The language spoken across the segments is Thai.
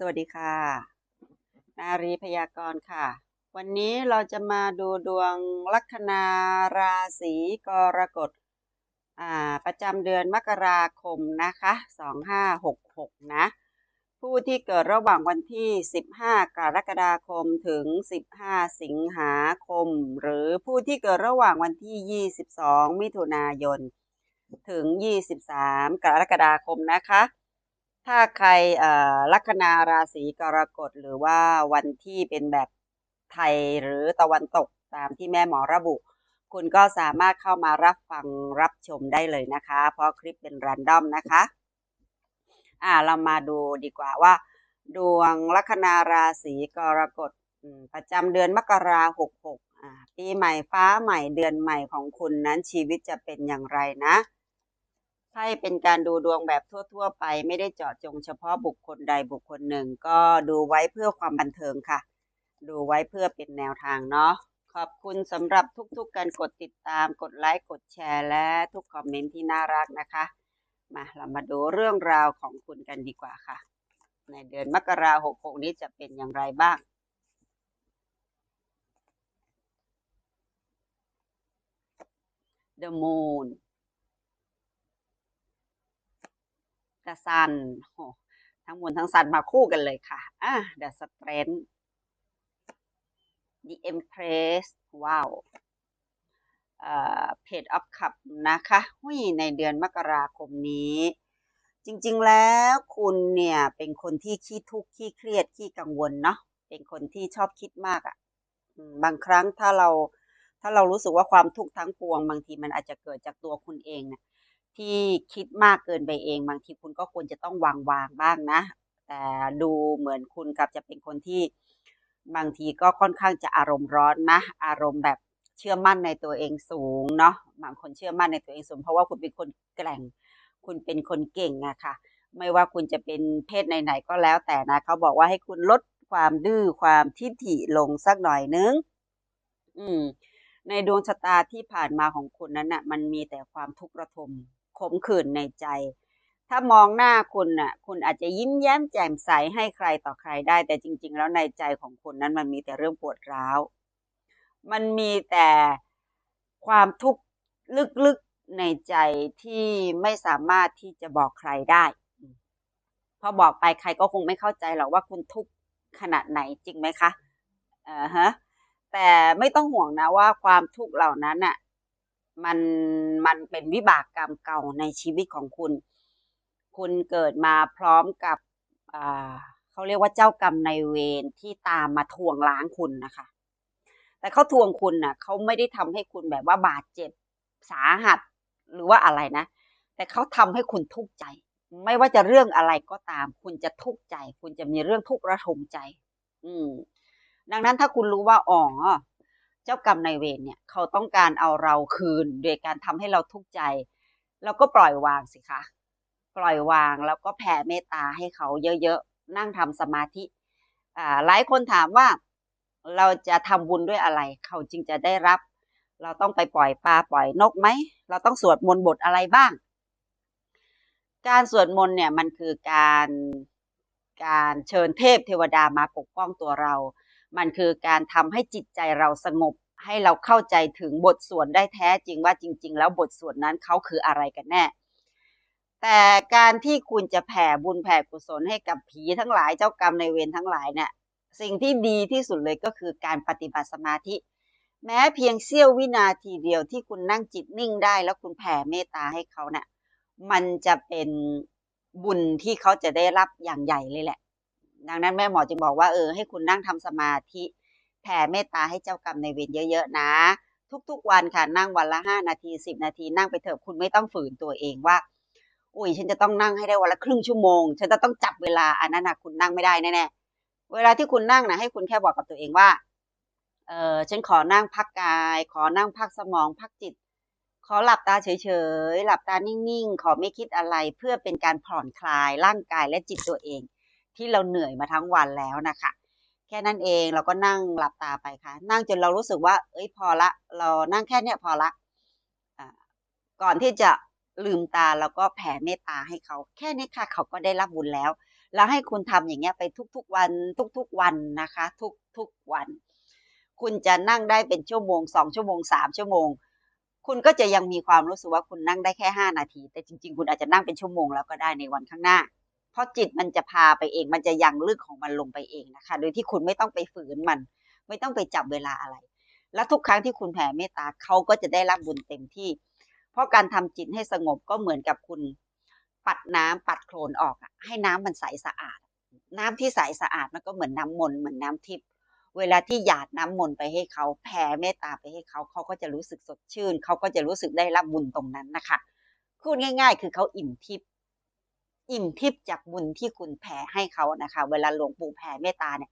สวัสดีค่ะ นารีพยากรณ์ค่ะ วันนี้เราจะมาดูดวงลัคนาราศีกรกฎประจำเดือนมกราคมนะคะ2566 นะ ผู้ที่เกิดระหว่างวันที่ 15 กรกฎาคมถึง 15 สิงหาคม หรือผู้ที่เกิดระหว่างวันที่ 22 มิถุนายน ถึง 23 กรกฎาคมนะคะ ถ้าใครเอ่อลัคนาราศีกรกฎหรือว่าวันที่เป็นแบบไทยหรือตะวันตกตามที่แม่หมอระบุ คุณก็สามารถเข้ามารับฟังรับชมได้เลยนะคะ เพราะคลิปเป็นรันดอมนะคะอ่าเรามาดูดีกว่าว่า ดวงลัคนาราศีกรกฎประจำเดือนมกราหกหกปีใหม่ฟ้าใหม่เดือนใหม่ของคุณนั้นชีวิตจะเป็นอย่างไรนะ ไพ่เป็นการดูดวงแบบทั่ว ๆ ไป ไม่ได้เจาะจงเฉพาะบุคคลใดบุคคลหนึ่ง ก็ดูไว้เพื่อความบันเทิงค่ะ ดูไว้เพื่อเป็นแนวทางเนาะขอบคุณสำหรับทุกๆการกดติดตาม กดไลค์กดแชร์ และทุกคอมเมนต์ที่น่ารักนะคะ มาเรามาดูเรื่องราวของคุณกันดีกว่าค่ะ ในเดือนมกราหกหกนี้จะเป็นอย่างไรบ้าง The Moon The Sun ทั้งมวลทั้งสันมาคู่กันเลยค่ะอะ The Strength The Empress ว้าวเอ่อ Page of Cup นะคะหุยในเดือนมกราคมนี้ จริงๆแล้วคุณเนี่ยเป็นคนที่ขี้ทุกข์ขี้เครียดขี้กังวลเนาะเป็นคนที่ชอบคิดมากอะ่ะบางครั้งถ้าเราถ้าเรารู้สึกว่าความทุกข์ทั้งปวง บางทีมันอาจจะเกิดจากตัวคุณเองเนี่ย ที่คิดมากเกินไปเอง บางทีคุณก็ควรจะต้องวางวางบ้างนะ แต่ดูเหมือนคุณกับจะเป็นคนที่บางทีก็ค่อนข้างจะอารมณ์ร้อนนะ อารมณ์แบบเชื่อมั่นในตัวเองสูงเนาะบางคนเชื่อมั่นในตัวเองสูง เพราะว่าคุณเป็นคนแกร่ง คุณเป็นคนเก่งอะค่ะ ไม่ว่าคุณจะเป็นเพศไหนๆก็แล้วแต่นะเขาบอกว่าให้คุณลดความดื้อความทิฐิลงสักหน่อยนึง อืม ในดวงชะตาที่ผ่านมาของคุณนั้นน่ะ มันมีแต่ความทุกข์ระทม ขมขื่นในใจ ถ้ามองหน้าคุณน่ะ คุณอาจจะยิ้มแย้มแจ่มใสให้ใครต่อใครได้ แต่จริง ๆ แล้วในใจของคุณนั้นมันมีแต่เรื่องปวดร้าว มันมีแต่ความทุกข์ลึกๆในใจที่ไม่สามารถที่จะบอกใครได้พอบอกไปใครก็คงไม่เข้าใจหรอกว่าคุณทุกข์ขนาดไหนจริงไหมคะอ่าฮะแต่ไม่ต้องห่วงนะว่าความทุกข์เหล่านั้นน่ะ มันมันเป็นวิบากกรรมเก่าในชีวิตของคุณ คุณเกิดมาพร้อมกับอ่าเขาเรียกว่าเจ้ากรรมในเวรที่ตามมาทวงล้างคุณนะคะ แต่เขาทวงคุณน่ะเขาไม่ได้ทำให้คุณแบบว่าบาดเจ็บสาหัสหรือว่าอะไรนะ แต่เขาทำให้คุณทุกข์ใจ ไม่ว่าจะเรื่องอะไรก็ตาม คุณจะทุกข์ใจ คุณจะมีเรื่องทุกข์ระทมใจ อืมดังนั้นถ้าคุณรู้ว่าอ๋อ จ้ากรรมนายเวรเนี่ยเขาต้องการเอาเราคืน โดยการทำให้เราทุกข์ใจเราก็ปล่อยวางสิคะปล่อยวางแล้วก็แผ่เมตตาให้เขาเยอะๆ นั่งทำสมาธิอ่าหลายคนถามว่าเราจะทำบุญด้วยอะไร เขาจึงจะได้รับ เราต้องไปปล่อยปลาปล่อยนกไหม เราต้องสวดมนต์บทอะไรบ้าง การสวดมนต์เนี่ยมันคือการการเชิญเทพเทวดามาปกป้องตัวเรา มันคือการทำให้จิตใจเราสงบ ให้เราเข้าใจถึงบทสวดได้แท้จริงว่าจริง ๆ แล้วบทสวดนั้นเขาคืออะไรกันแน่ แต่การที่คุณจะแผ่บุญแผ่กุศลให้กับผีทั้งหลายเจ้ากรรมในเวรทั้งหลายเนี่ยสิ่งที่ดีที่สุดเลยก็คือการปฏิบัติสมาธิ แม้เพียงเสี้ยววินาทีเดียวที่คุณนั่งจิตนิ่งได้ แล้วคุณแผ่เมตตาให้เขาเนี่ยมันจะเป็นบุญที่เขาจะได้รับอย่างใหญ่เลยแหละ ดังนั้นแม่หมอจึงบอกว่าเออให้คุณนั่งทำสมาธิแผ่เมตตาให้เจ้ากรรมในเวรเยอะๆนะ ทุกๆวันค่ะนั่งวันละห้านาทีสิบนาทีนั่งไปเถอะคุณไม่ต้องฝืนตัวเองว่าอุ้ยฉันจะต้องนั่งให้ได้วันละครึ่งชั่วโมง ฉันจะต้องจับเวลาอันนั้นนะคุณนั่งไม่ได้แน่ๆเวลาที่คุณนั่งนะให้คุณแค่บอกกับตัวเองว่าเออฉันขอนั่งพักกาย ขอนั่งพักสมองพักจิต ขอหลับตาเฉยๆหลับตานิ่งๆ ขอไม่คิดอะไรเพื่อเป็นการผ่อนคลายร่างกายและจิตตัวเอง ที่เราเหนื่อยมาทั้งวันแล้วนะคะแค่นั้นเองเราก็นั่งหลับตาไปค่ะ นั่งจนเรารู้สึกว่า เอ้ยพอละ เรานั่งแค่เนี้ยพอละอก่อนที่จะลืมตาเราก็แผ่เมตตาให้เขา แค่นี้ค่ะ เขาก็ได้รับบุญแล้ว แล้วให้คุณทำอย่างเงี้ยไปทุกๆวันทุกๆวันนะคะ ทุกๆวัน คุณจะนั่งได้เป็นชั่วโมงสองชั่วโมงสามชั่วโมง คุณก็จะยังมีความรู้สึกว่าคุณนั่งได้แค่ห้านาที แต่จริง ๆ คุณอาจจะนั่งเป็นชั่วโมงแล้วก็ได้ในวันข้างหน้า เพราะจิตมันจะพาไปเอง มันจะยังลึกของมันลงไปเองนะคะ โดยที่คุณไม่ต้องไปฝืนมัน ไม่ต้องไปจับเวลาอะไร และทุกครั้งที่คุณแผ่เมตตาเขาก็จะได้รับบุญเต็มที่ เพราะการทำจิตให้สงบก็เหมือนกับคุณ ปัดน้ำปัดโคลนออกให้น้ำมันใสสะอาด น้ำที่ใสสะอาดมันก็เหมือนน้ำมนต์เหมือนน้ำทิพย์เวลาที่หยาดน้ำมนต์ไปให้เขาแผ่เมตตาไปให้เขาเขาก็จะรู้สึกสดชื่น เขาก็จะรู้สึกได้รับบุญตรงนั้นนะคะพูดง่าย ๆ คือเขาอิ่มทิพย์ อิ่มทิพย์จากบุญที่คุณแผ่ให้เขานะคะ เวลาหลวงปู่แผ่เมตตาเนี่ย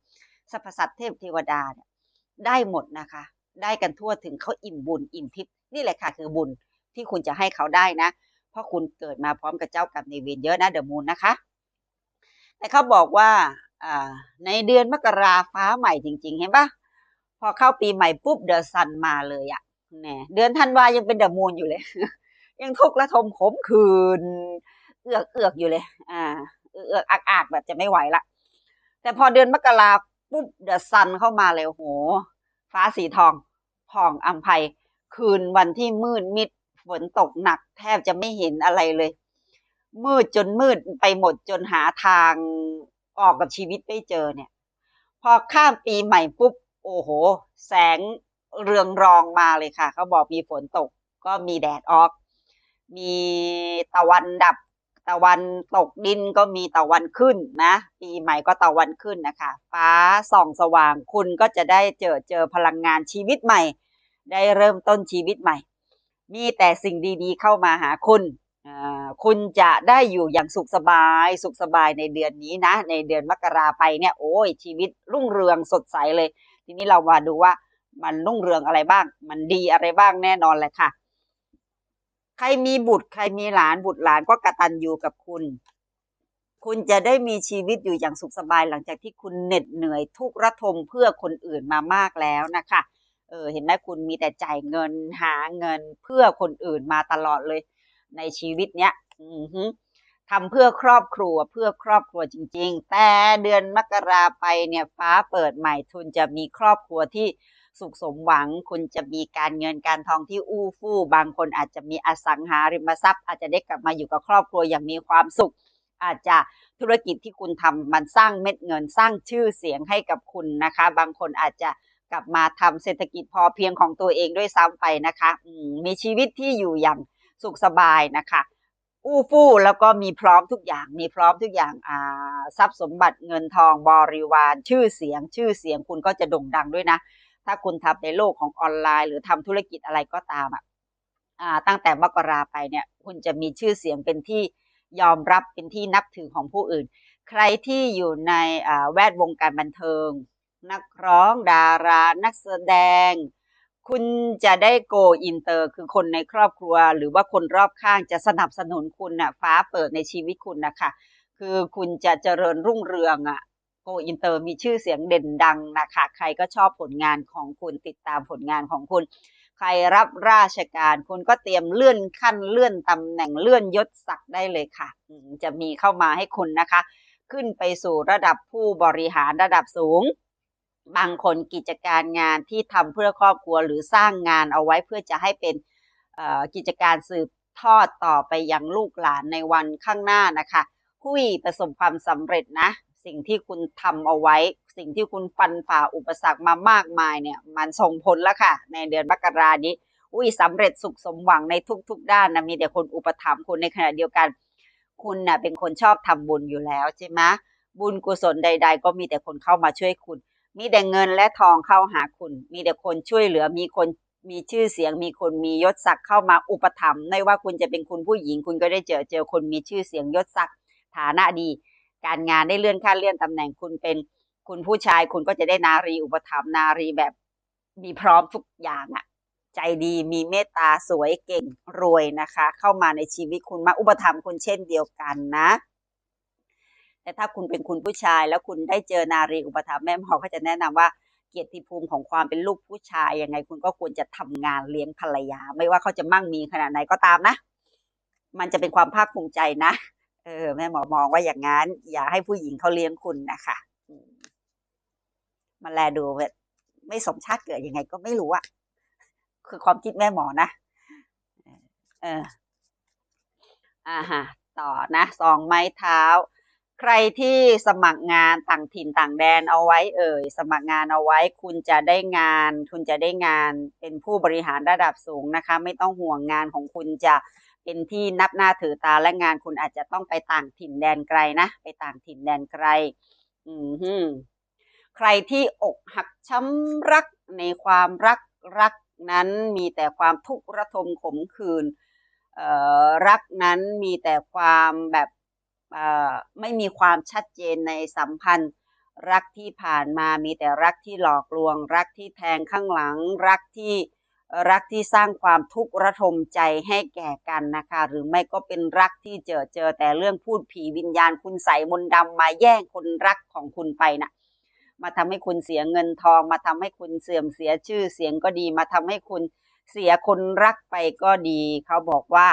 สรรพสัตว์เทพเทวดาเนี่ยได้หมดนะคะ ได้กันทั่วถึงเขาอิ่มบุญอิ่มทิพย์นี่แหละค่ะคือบุญที่คุณจะให้เขาได้นะ เพราะคุณเกิดมาพร้อมกับเจ้ากรรมในเวรเยอะนะเดอะมูนนะคะ แต่เขาบอกว่าในเดือนมกราฟ้าใหม่จริง ๆ เห็นปะพอเข้าปีใหม่ปุ๊บเดอะซันมาเลยอะแน่เดือนธันวายังเป็นเดอะมูนอยู่เลย ยังทุกข์ระทมขมขื่น เอือกเอือกอยู่เลย อ่า เอือกอากาศแบบจะไม่ไหวละ แต่พอเดือนมกราปุ๊บเดอะซันเข้ามาเลยโห ฟ้าสีทองผ่องอัมภัย คืนวันที่มืดมิดฝนตกหนัก แทบจะไม่เห็นอะไรเลย มืดจนมืดไปหมดจนหาทางออกกับชีวิตไม่เจอเนี่ย พอข้ามปีใหม่ปุ๊บ โอ้โห แสงเรืองรองมาเลยค่ะ เขาบอกมีฝนตกก็มีแดดออก มีตะวันดับ ตะวันตกดินก็มีตะวันขึ้นนะ ปีใหม่ก็ตะวันขึ้นนะคะ ฟ้าส่องสว่างคุณก็จะได้เจอเจอพลังงานชีวิตใหม่ ได้เริ่มต้นชีวิตใหม่ มีแต่สิ่งดีๆเข้ามาหาคุณคุณจะได้อยู่อย่างสุขสบายสุขสบายในเดือนนี้นะ ในเดือนมกราไปเนี่ยโอ้ยชีวิตรุ่งเรืองสดใสเลย ทีนี้เรามาดูว่ามันรุ่งเรืองอะไรบ้าง มันดีอะไรบ้างแน่นอนเลยค่ะ ใครมีบุตร ใครมีหลานบุตรหลานก็กระตัญญูกับคุณ คุณจะได้มีชีวิตอยู่อย่างสุขสบายหลังจากที่คุณเหน็ดเหนื่อยทุกระทมเพื่อคนอื่นมามากแล้วนะคะเออเห็นไหมคุณมีแต่จ่ายเงินหาเงินเพื่อคนอื่นมาตลอดเลย ในชีวิตเนี้ยทำเพื่อครอบครัวเพื่อครอบครัวจริง ๆ แต่เดือนมกราไปเนี่ยฟ้าเปิดใหม่คุณจะมีครอบครัวที่ สุขสมหวัง คุณจะมีการเงินการทองที่อู้ฟู่ บางคนอาจจะมีอสังหาริมทรัพย์ อาจจะได้กลับมาอยู่กับครอบครัวอย่างมีความสุข อาจจะธุรกิจที่คุณทำมันสร้างเม็ดเงินสร้างชื่อเสียงให้กับคุณนะคะ บางคนอาจจะกลับมาทำเศรษฐกิจพอเพียงของตัวเองด้วยซ้ำไปนะคะมีชีวิตที่อยู่อย่างสุขสบายนะคะอู้ฟู่แล้วก็มีพร้อมทุกอย่างมีพร้อมทุกอย่างอ่าทรัพย์สมบัติเงินทองบริวาร ชื่อเสียง ชื่อเสียงคุณก็จะโด่งดังด้วยนะ ถ้าคุณทำในโลกของออนไลน์ หรือทำธุรกิจอะไรก็ตามอะตั้งแต่มกราไปเนี่ยคุณจะมีชื่อเสียงเป็นที่ยอมรับเป็นที่นับถือของผู้อื่น ใครที่อยู่ในแวดวงการบันเทิง นักร้องดารา นักแสดง คุณจะได้โกอินเตอร์ คือคนในครอบครัว หรือว่าคนรอบข้างจะสนับสนุนคุณนะ่ะฟ้าเปิดในชีวิตคุณนะคะคือคุณจะเจริญรุ่งเรืองอะ โกอินเตอร์มีชื่อเสียงเด่นดังนะคะใครก็ชอบผลงานของคุณติดตามผลงานของคุณ ใครรับราชการคุณก็เตรียมเลื่อนขั้นเลื่อนตำแหน่งเลื่อนยศศักดิ์ได้เลยค่ะ จะมีเข้ามาให้คุณนะคะ ขึ้นไปสู่ระดับผู้บริหารระดับสูง บางคนกิจการงานที่ทำเพื่อครอบครัวหรือสร้างงานเอาไว้เพื่อจะให้เป็นกิจการสืบทอดต่อไปยังลูกหลานในวันข้างหน้านะคะ ผู้ประสบความสำเร็จนะ สิ่งที่คุณทำเอาไว้ สิ่งที่คุณฟันฝ่าอุปสรรคมามากมายเนี่ย มันส่งผลแล้วค่ะ ในเดือนมกรานี้ อุ้ยสำเร็จสุขสมหวังในทุก ๆ ด้านนะมีแต่คนอุปถัมภ์คุณในขณะเดียวกัน คุณนะ่ะเป็นคนชอบทำบุญอยู่แล้วใช่ไหมบุญกุศลใด ๆ ก็มีแต่คนเข้ามาช่วยคุณ มีแต่เงินและทองเข้าหาคุณ มีแต่คนช่วยเหลือมีคนมีชื่อเสียงมีคนมียศศักดิ์เข้ามาอุปถัมภ์ไม่ว่าคุณจะเป็นคุณผู้หญิง คุณก็ได้เจอเจอคนมีชื่อเสียงยศศักดิ์ฐานะดี การงานได้เลื่อนขั้นเลื่อนตำแหน่งคุณเป็นคุณผู้ชายคุณก็จะได้นารีอุปถัมภ์นารีแบบมีพร้อมทุกอย่างอะใจดีมีเมตตาสวยเก่งรวยนะคะ เข้ามาในชีวิตคุณมาอุปถัมภ์คุณเช่นเดียวกันนะ แต่ถ้าคุณเป็นคุณผู้ชายแล้วคุณได้เจอนารีอุปถัมภ์แม่หมอก็จะแนะนำว่าเกียรติภูมิของความเป็นลูกผู้ชายยังไงคุณก็ควรจะทำงานเลี้ยงภรรยา ไม่ว่าเขาจะมั่งมีขนาดไหนก็ตามนะ มันจะเป็นความภาคภูมิใจนะ เออแม่หมอมองว่าอย่างนั้น อย่าให้ผู้หญิงเขาเลี้ยงคุณนะคะมันแลดูแบบไม่สมชาติเกิดยังไงก็ไม่รู้อะคือความคิดแม่หมอนะเอออ่าฮะต่อนะสองไม้เท้า ใครที่สมัครงานต่างถิ่นต่างแดนเอาไว้เอ่ย สมัครงานเอาไว้ คุณจะได้งาน คุณจะได้งานเป็นผู้บริหารระดับสูงนะคะ ไม่ต้องห่วงงานของคุณจะ เป็นที่นับหน้าถือตาและงานคุณอาจจะต้องไปต่างถิ่นแดนไกลนะ ไปต่างถิ่นแดนไกล อืมใครที่อกหักช้ำรักในความรักรักนั้นมีแต่ความทุกข์ระทมขมขื่นรักนั้นมีแต่ความแบบไม่มีความชัดเจนในสัมพันธ์ รักที่ผ่านมามีแต่รักที่หลอกลวง รักที่แทงข้างหลัง รักที่ รักที่สร้างความทุกข์ระทมใจให้แก่กันนะคะ หรือไม่ก็เป็นรักที่เจอเจอแต่เรื่องพูดผีวิญญาณคุณใส่มนต์ดำมาแย่งคนรักของคุณไปนะ่ะมาทำให้คุณเสียเงินทอง มาทำให้คุณเสื่อมเสียชื่อเสียงก็ดี มาทำให้คุณเสียคนรักไปก็ดี เขาบอกว่า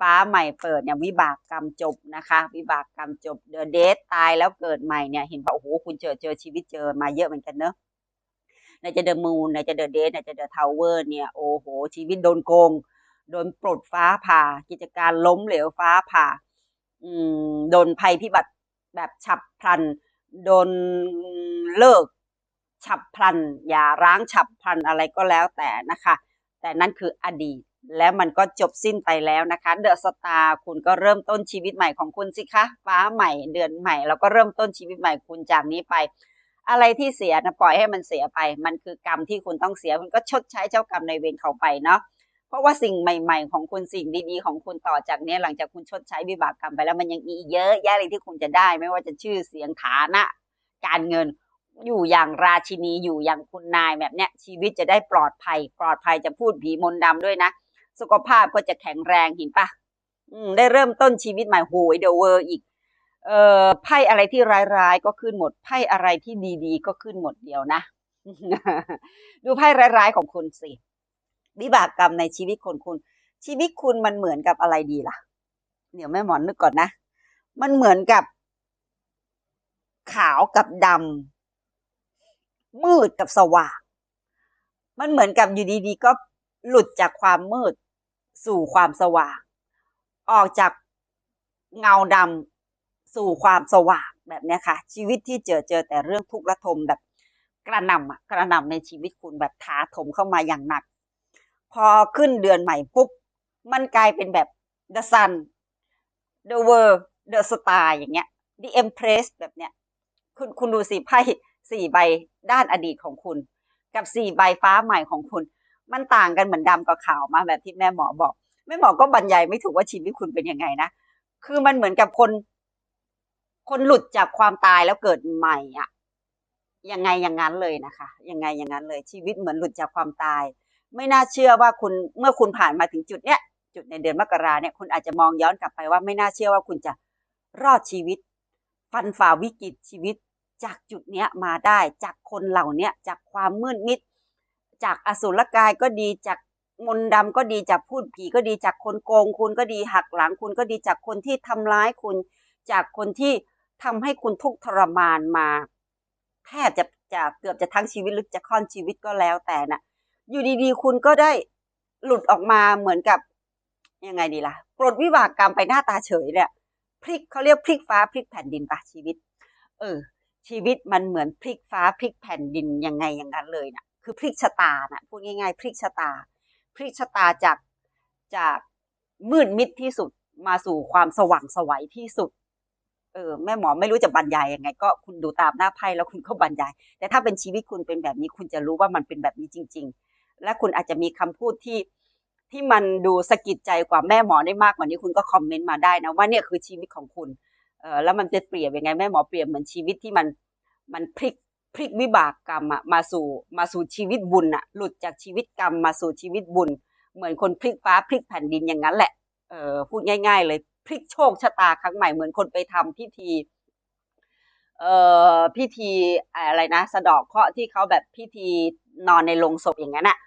ฟ้าใหม่เปิดเนี่ยวิบากกรรมจบนะคะ วิบากกรรมจบเดอะเดทตายแล้วเกิดใหม่เนี่ยเห็นป่ะโอ้โหคุณเจอเจอชีวิตเจอมาเยอะเหมือนกันเนอะ ในจะเดอะมูนในจะเดอะเดทในจะเดอะทาวเวอร์เนี่ยโอ้โห ชีวิตโดนโกง โดนปลดฟ้าผ่า กิจการล้มเหลวฟ้าผ่า อืมโดนภัยพิบัติแบบฉับพลัน โดนเลิกฉับพลัน อย่าร้างฉับพลันอะไรก็แล้วแต่นะคะ แต่นั่นคืออดีตแล้วมันก็จบสิ้นไปแล้วนะคะเดอะสตาร์คุณก็เริ่มต้นชีวิตใหม่ของคุณสิคะ ฟ้าใหม่เดือนใหม่ แล้วก็เริ่มต้นชีวิตใหม่คุณจากนี้ไป อะไรที่เสียนะปล่อยให้มันเสียไป มันคือกรรมที่คุณต้องเสียคุณก็ชดใช้เจ้ากรรมในเวรเขาไปเนาะเพราะว่าสิ่งใหม่ ๆ ของคุณสิ่งดีๆ ของคุณต่อจากนี้หลังจากคุณชดใช้วิบากกรรมไปแล้วมันยังมีเยอะแยะเลยที่คุณจะได้ ไม่ว่าจะชื่อเสียงฐานะ การเงินอยู่อย่างราชินีอยู่อย่างคุณนายแบบเนี้ยชีวิตจะได้ปลอดภัย ปลอดภัยจะพูดผีมนต์ดำด้วยนะ สุขภาพก็จะแข็งแรงเห็นปะได้เริ่มต้นชีวิตใหม่โหยเดอะเวอร์อีก ไพ่อะไรที่ร้ายๆ ก็ขึ้นหมด ไพ่อะไรที่ดีๆ ก็ขึ้นหมดเดียวนะ ดูไพ่ร้ายๆของคุณสิ วิบากกรรมในชีวิตคนคุณ ชีวิตคุณมันเหมือนกับอะไรดีล่ะ เดี๋ยวแม่หมอนนึกก่อนนะ มันเหมือนกับ ขาวกับดำมืดกับสว่าง มันเหมือนกับอยู่ดีๆ ก็หลุดจากความมืดสู่ความสว่าง ออกจากเงาดำ สู่ความสว่างแบบนี้ค่ะ ชีวิตที่เจอเจอแต่เรื่องทุกข์ระทมแบบกระนำอะกระนำในชีวิตคุณแบบถาถมเข้ามาอย่างหนัก พอขึ้นเดือนใหม่ปุ๊บมันกลายเป็นแบบ the sun the world the star อย่างเงี้ย the empress แบบเนี้ย คุณคุณดูสิไพ่สี่ใบด้านอดีตของคุณ กับสี่ใบฟ้าใหม่ของคุณ มันต่างกันเหมือนดำกับขาวมาแบบที่แม่หมอบอก แม่หมอก็บรรยายไม่ถูกว่าชีวิตคุณเป็นยังไงนะ คือมันเหมือนกับคน คนหลุดจากความตายแล้วเกิดใหม่อะยังไงอย่างนั้นเลยนะคะยังไงอย่างนั้นเลย ชีวิตเหมือนหลุดจากความตาย ไม่น่าเชื่อว่าคุณเมื่อคุณผ่านมาถึงจุดเนี้ยจุดในเดือนมกราเนี่ยคุณอาจจะมองย้อนกลับไปว่าไม่น่าเชื่อว่าคุณจะรอดชีวิต ฟันฝ่าวิกฤตชีวิตจากจุดเนี้ยมาได้จากคนเหล่านี้จากความมืดมิด จากอสุรกายก็ดีจากมนดำก็ดีจากพูดผีก็ดีจากคนโกง คุณก็ดีหักหลังคุณก็ดีจากคนที่ทำร้ายคุณ จากคนที่ ทำให้คุณทุกข์ทรมานมาแทบจะจะเกือบจะทั้งชีวิตหรือจะค่อนชีวิตก็แล้วแต่นะ่ะ อยู่ดีๆ คุณก็ได้หลุดออกมาเหมือนกับยังไงดีล่ะปลดวิบากกรรมไปหน้าตาเฉยเนี่ยพลิกเขาเรียกพลิกฟ้าพลิกแผ่นดินปะชีวิต เออ ชีวิตมันเหมือนพลิกฟ้าพลิกแผ่นดินยังไงอย่างนั้นเลยนะ่ะ คือพลิกชะตานะ่ะพูดง่ายๆ พลิกชะตา พลิกชะตาจากจากมืดมิดที่สุดมาสู่ความสว่างสวัยที่สุด เออแม่หมอไม่รู้จะบรรยายยังไง ก็คุณดูตามหน้าไพ่แล้วคุณก็บรรยาย แต่ถ้าเป็นชีวิตคุณเป็นแบบนี้คุณจะรู้ว่ามันเป็นแบบนี้จริง ๆ และคุณอาจจะมีคำพูดที่ที่มันดูสะกิดใจกว่าแม่หมอได้มากกว่านี้คุณก็คอมเมนต์มาได้นะว่าเนี่ยคือชีวิตของคุณเออแล้วมันจะเปรียบยังไงแม่หมอเปรียบเหมือนชีวิตที่มันมันพลิกพลิกวิบากกรรมอะมาสู่มาสู่ชีวิตบุญอะหลุดจากชีวิตกรรมมาสู่ชีวิตบุญ เหมือนคนพลิกฟ้าพลิกแผ่นดินอย่างนั้นแหละเออพูดง่าย ๆ เลย พลิกโชคชะตาครั้งใหม่เหมือนคนไปทำพิธีเอ่อพิธีอะไรนะ สะดอกเคราะห์ที่เขาแบบพิธีนอนในโรงศพอย่างนั้นอะ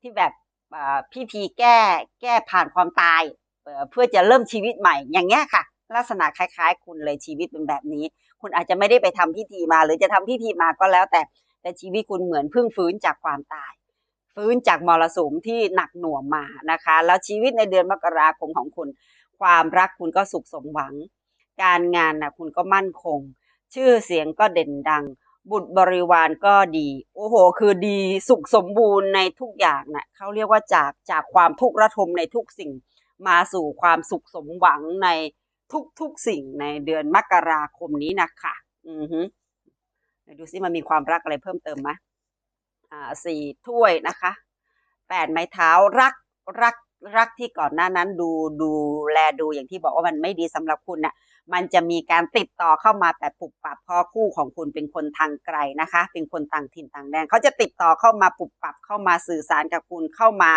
ที่แบบพิธีแก้แก้ผ่านความตายเพื่อจะเริ่มชีวิตใหม่ อย่างเงี้ยค่ะ ลักษณะคล้าย ๆ คุณเลยชีวิตเป็นแบบนี้ คุณอาจจะไม่ได้ไปทำพิธีมา หรือจะทำพิธีมาก็แล้ว แต่แต่ชีวิตคุณเหมือนเพิ่งฟื้นจากความตาย ฟื้นจากมรสุมที่หนักหน่วงมานะคะ แล้วชีวิตในเดือนมกราคมของคุณ ความรักคุณก็สุขสมหวัง การงานนะคุณก็มั่นคง ชื่อเสียงก็เด่นดัง บุตรบริวารก็ดี โอ้โห คือดีสุขสมบูรณ์ในทุกอย่างนะ่ะเขาเรียกว่าจากจากความทุกข์ระทมในทุกสิ่ง มาสู่ความสุขสมหวังในทุกๆสิ่งในเดือนมกราคมนี้นะคะอือฮึดูซิมันมีความรักอะไรเพิ่มเติมไหมอ่าสี่ถ้วยนะคะแปดไม้เท้ารักรัก รักที่ก่อนหน้านั้นดูดูแลดูอย่างที่บอกว่ามันไม่ดีสำหรับคุณน่ะมันจะมีการติดต่อเข้ามาแต่ปุบปับพราะคู่ของคุณเป็นคนทางไกลนะคะ เป็นคนต่างถิ่นต่างแดนเขาจะติดต่อเข้ามาปุบปับเข้ามาสื่อสารกับคุณเข้ามา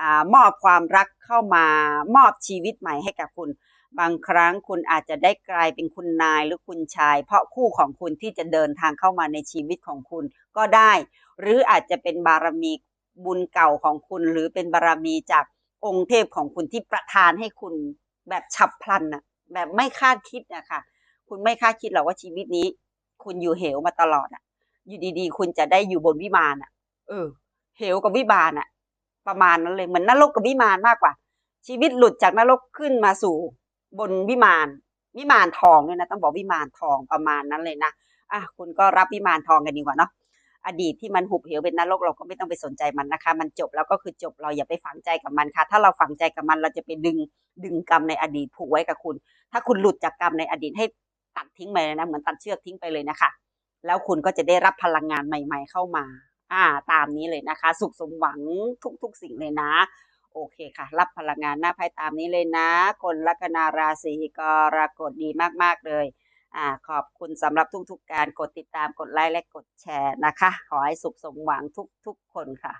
อามอบความรักเข้ามามอบชีวิตใหม่ให้กับคุณ บางครั้งคุณอาจจะได้กลายเป็นคุณนายหรือคุณชาย เพราะคู่ของคุณที่จะเดินทางเข้ามาในชีวิตของคุณก็ได้ หรืออาจจะเป็นบารมีบุญเก่าของคุณ หรือเป็นบารมีจาก องค์เทพของคุณที่ประทานให้คุณแบบฉับพลันน่ะ แบบไม่คาดคิดนะคะคุณไม่คาดคิดหรอกว่าชีวิตนี้ คุณอยู่เหวมาตลอดอะ อยู่ดีๆ คุณจะได้อยู่บนวิมานอะ เออ เหวกับวิมานอะ ประมาณนั้นเลยเหมือนนรกกับวิมานมากกว่า ชีวิตหลุดจากนรกขึ้นมาสู่บนวิมานวิมานทองเลยนะต้องบอกวิมานทองประมาณนั้นเลยนะอะคุณก็รับวิมานทองกันดีกว่าเนาะ อดีตที่มันหุบเหวเป็นนรกเราก็ไม่ต้องไปสนใจมันนะคะ มันจบแล้วก็คือจบเราอย่าไปฝังใจกับมันค่ะ ถ้าเราฝังใจกับมันเราจะไปดึงดึงกรรมในอดีตผูกไว้กับคุณ ถ้าคุณหลุดจากกรรมในอดีตให้ตัดทิ้งไปเลยนะเหมือนตัดเชือกทิ้งไปเลยนะคะ แล้วคุณก็จะได้รับพลังงานใหม่ ๆ เข้ามาอ่าตามนี้เลยนะคะ สุขสมหวังทุก ๆ สิ่งเลยนะ โอเคค่ะ รับพลังงานหน้าไพ่ตามนี้เลยนะ คนลัคนาราศีกรกฎดีมากๆเลย อ่าขอบคุณสำหรับทุกๆการกดติดตามกดไลค์และกดแชร์นะคะ ขอให้สุขสมหวังทุกๆคนค่ะ